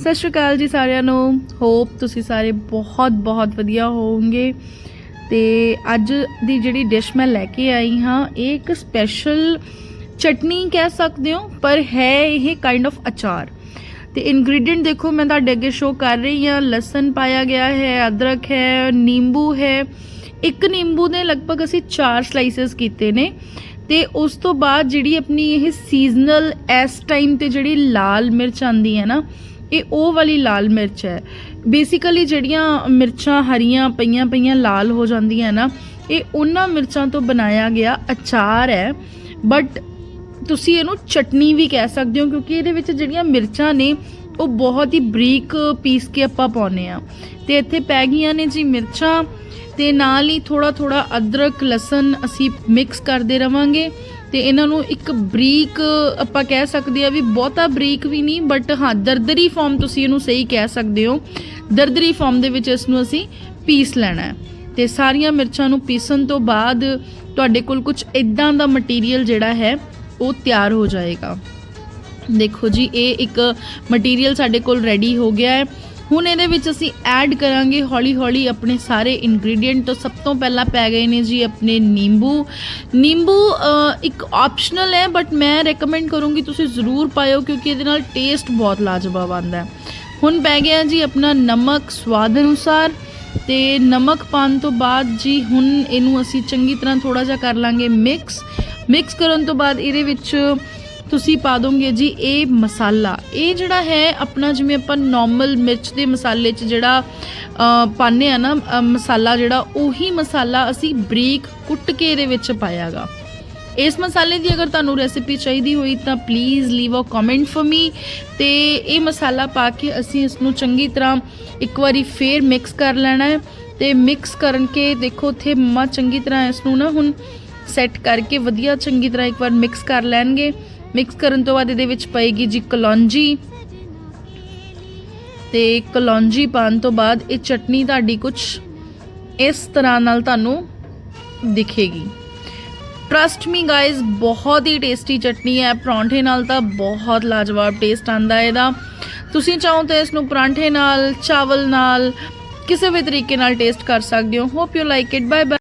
ਸਤਿ ਸ਼੍ਰੀ ਅਕਾਲ ਜੀ ਸਾਰਿਆਂ ਨੂੰ। ਹੋਪ ਤੁਸੀਂ ਸਾਰੇ ਬਹੁਤ ਬਹੁਤ ਵਧੀਆ ਹੋਵੋਗੇ। ਤੇ ਅੱਜ ਦੀ ਜਿਹੜੀ ਡਿਸ਼ ਮੈਂ ਲੈ ਕੇ ਆਈ ਹਾਂ, ਇਹ ਇੱਕ ਸਪੈਸ਼ਲ ਚਟਨੀ ਕਹਿ ਸਕਦੇ ਹੋ, ਪਰ ਹੈ ਇਹ ਕਾਈਂਡ ਆਫ ਅਚਾਰ। ਤੇ ਇਨਗਰੀਡੀਐਂਟ ਦੇਖੋ, ਮੈਂ ਤੁਹਾਡੇ ਅੱਗੇ ਸ਼ੋ ਕਰ ਰਹੀ ਹਾਂ। ਲਸਣ ਪਾਇਆ ਗਿਆ ਹੈ, ਅਦਰਕ ਹੈ, ਨਿੰਬੂ ਹੈ। ਇੱਕ ਨਿੰਬੂ ਦੇ ਲਗਭਗ ਅਸੀਂ 4 ਸਲਾਈਸਸ ਕੀਤੇ ਨੇ। ਤੇ ਉਸ ਤੋਂ ਬਾਅਦ ਜਿਹੜੀ ਆਪਣੀ ਇਹ ਸੀਜ਼ਨਲ ਇਸ ਟਾਈਮ ਤੇ ਜਿਹੜੀ ਲਾਲ ਮਿਰਚ ਆਂਦੀ ਹੈ ਨਾ ਇਹ ਉਹ ਵਾਲੀ ਲਾਲ ਮਿਰਚ ਹੈ। ਬੇਸਿਕਲੀ ਜਿਹੜੀਆਂ ਮਿਰਚਾਂ ਹਰੀਆਂ ਪਈਆਂ ਪਈਆਂ ਲਾਲ ਹੋ ਜਾਂਦੀਆਂ ਨਾ, ਇਹ ਉਹਨਾਂ ਮਿਰਚਾਂ ਤੋਂ ਬਣਾਇਆ ਗਿਆ ਅਚਾਰ ਹੈ। ਬਟ ਤੁਸੀਂ ਇਹਨੂੰ ਚਟਨੀ ਵੀ ਕਹਿ ਸਕਦੇ ਹੋ, ਕਿਉਂਕਿ ਇਹਦੇ ਵਿੱਚ ਜਿਹੜੀਆਂ ਮਿਰਚਾਂ ਨੇ, ਉਹ ਬਹੁਤ ਹੀ ਬਰੀਕ ਪੀਸ ਕੇ ਆਪਾਂ ਪਾਉਨੇ ਆ ਤੇ ਇੱਥੇ ਪੈ ਗਈਆਂ ਨੇ ਜੀ ਮਿਰਚਾਂ। ਤੇ ਨਾਲ ਹੀ ਥੋੜਾ ਥੋੜਾ ਅਦਰਕ, ਲਸਣ ਅਸੀਂ ਮਿਕਸ ਕਰਦੇ ਰਵਾਂਗੇ ਤੇ ਇਹਨਾਂ ਨੂੰ ਇੱਕ ਬਰੀਕ ਆਪਾਂ ਕਹਿ ਸਕਦੇ ਆ ਵੀ ਬਹੁਤਾ ਬਰੀਕ ਵੀ ਨਹੀਂ ਬਟ ਹਾਂ, ਦਰਦਰੀ ਫਾਰਮ ਤੁਸੀਂ ਇਹਨੂੰ ਸਹੀ ਕਹਿ ਸਕਦੇ ਹੋ। ਦਰਦਰੀ ਫਾਰਮ ਦੇ ਵਿੱਚ ਇਸ ਨੂੰ ਅਸੀਂ ਪੀਸ ਲੈਣਾ ਹੈ। ਤੇ ਸਾਰੀਆਂ ਮਿਰਚਾਂ ਨੂੰ ਪੀਸਣ ਤੋਂ ਬਾਅਦ ਤੁਹਾਡੇ ਕੋਲ ਕੁਝ ਇਦਾਂ ਦਾ ਮਟੀਰੀਅਲ ਜਿਹੜਾ ਹੈ, ਉਹ ਤਿਆਰ ਹੋ ਜਾਏਗਾ। ਦੇਖੋ ਜੀ, ਇਹ ਇੱਕ ਮਟੀਰੀਅਲ ਸਾਡੇ ਕੋਲ ਰੈਡੀ ਹੋ ਗਿਆ ਹੈ। ਹੁਣ ਇਹਦੇ ਵਿੱਚ ਅਸੀਂ ਐਡ ਕਰਾਂਗੇ ਹੌਲੀ ਹੌਲੀ ਆਪਣੇ ਸਾਰੇ ਇਨਗਰੀਡੀਐਂਟ ਤੋਂ ਸਭ ਤੋਂ ਪਹਿਲਾਂ ਪੈ ਗਏ ਨੇ ਜੀ ਆਪਣੇ ਨਿੰਬੂ। ਨਿੰਬੂ ਇੱਕ ਆਪਸ਼ਨਲ ਹੈ ਬਟ ਮੈਂ ਰეკਮੈਂਡ ਕਰੂੰਗੀ ਤੁਸੀਂ ਜ਼ਰੂਰ ਪਾਇਓ ਕਿਉਂਕਿ ਇਹਦੇ ਨਾਲ ਟੇਸਟ ਬਹੁਤ ਲਾਜਵਾਬ ਆਉਂਦਾ ਹੈ। ਹੁਣ ਪੈ ਗਿਆ ਜੀ ਆਪਣਾ ਨਮਕ ਸਵਾਦ ਅਨੁਸਾਰ ਤੇ ਨਮਕ ਪਾਉਣ ਤੋਂ ਬਾਅਦ ਜੀ ਹੁਣ ਇਹਨੂੰ ਅਸੀਂ ਚੰਗੀ ਤਰ੍ਹਾਂ ਥੋੜਾ ਜਿਹਾ ਕਰ ਲਾਂਗੇ ਮਿਕਸ ਮਿਕਸ ਕਰਨ ਤੋਂ ਬਾਅਦ ਇਹਦੇ ਵਿੱਚ ਤੁਸੀਂ ਪਾ ਦੋਗੇ ਜੀ ਇਹ ਮਸਾਲਾ। ਇਹ ਜਿਹੜਾ ਹੈ ਆਪਣਾ ਜਿਵੇਂ ਆਪਾਂ ਨਾਰਮਲ ਮਿਰਚ ਦੇ ਮਸਾਲੇ 'ਚ ਜਿਹੜਾ ਅ, ਪਾਉਂਦੇ ਆ ਨਾ ਮਸਾਲਾ ਜਿਹੜਾ ਉਹੀ ਮਸਾਲਾ ਅਸੀਂ ਬਰੀਕ ਕੁੱਟ ਕੇ ਇਹਦੇ ਵਿੱਚ ਪਾਇਆਗਾ। ਇਸ ਮਸਾਲੇ ਦੀ ਅਗਰ ਤੁਹਾਨੂੰ ਰੈਸਿਪੀ ਚਾਹੀਦੀ ਹੋਈ ਤਾਂ please leave a comment for me ਤੇ ਇਹ ਮਸਾਲਾ ਪਾ ਕੇ ਅਸੀਂ ਇਸ ਨੂੰ ਚੰਗੀ ਤਰ੍ਹਾਂ ਇੱਕ ਵਾਰੀ ਫੇਰ ਮਿਕਸ ਕਰ ਲੈਣਾ ਹੈ ਤੇ ਮਿਕਸ ਕਰਨ ਕੇ ਦੇਖੋ ਉੱਥੇ ਮੰਮਾ ਚੰਗੀ ਤਰ੍ਹਾਂ ਇਸ ਨੂੰ ਨਾ ਹੁਣ ਸੈੱਟ ਕਰਕੇ ਵਧੀਆ ਚੰਗੀ ਤਰ੍ਹਾਂ ਇੱਕ ਵਾਰ ਮਿਕਸ ਕਰ ਲੈਣਗੇ। ਮਿਕਸ ਕਰਨ ਤੋਂ ਬਾਅਦ ਇਹਦੇ ਵਿੱਚ ਪਏਗੀ ਜੀ ਕਲੌਂਜੀ। ਤੇ ਕਲੌਂਜੀ ਪਾਉਣ ਤੋਂ ਬਾਅਦ ਇਹ ਚਟਨੀ ਤੁਹਾਡੀ ਕੁਝ ਇਸ ਤਰ੍ਹਾਂ ਨਾਲ ਤੁਹਾਨੂੰ ਦਿਖੇਗੀ। ਟਰਸਟ ਮੀ ਗਾਇਜ਼ ਬਹੁਤ ਹੀ ਟੇਸਟੀ ਚਟਨੀ ਹੈ। ਪਰੌਂਠੇ ਨਾਲ ਤਾਂ ਬਹੁਤ ਲਾਜਵਾਬ ਟੇਸਟ ਆਂਦਾ ਹੈ ਇਹਦਾ। ਤੁਸੀਂ ਚਾਹੋ ਤਾਂ ਇਸ ਨੂੰ ਪਰਾਂਠੇ ਨਾਲ, ਚਾਵਲ ਨਾਲ, ਕਿਸੇ ਵੀ ਤਰੀਕੇ ਨਾਲ ਟੇਸਟ ਕਰ ਸਕਦੇ ਹੋ। Hope you like it bye bye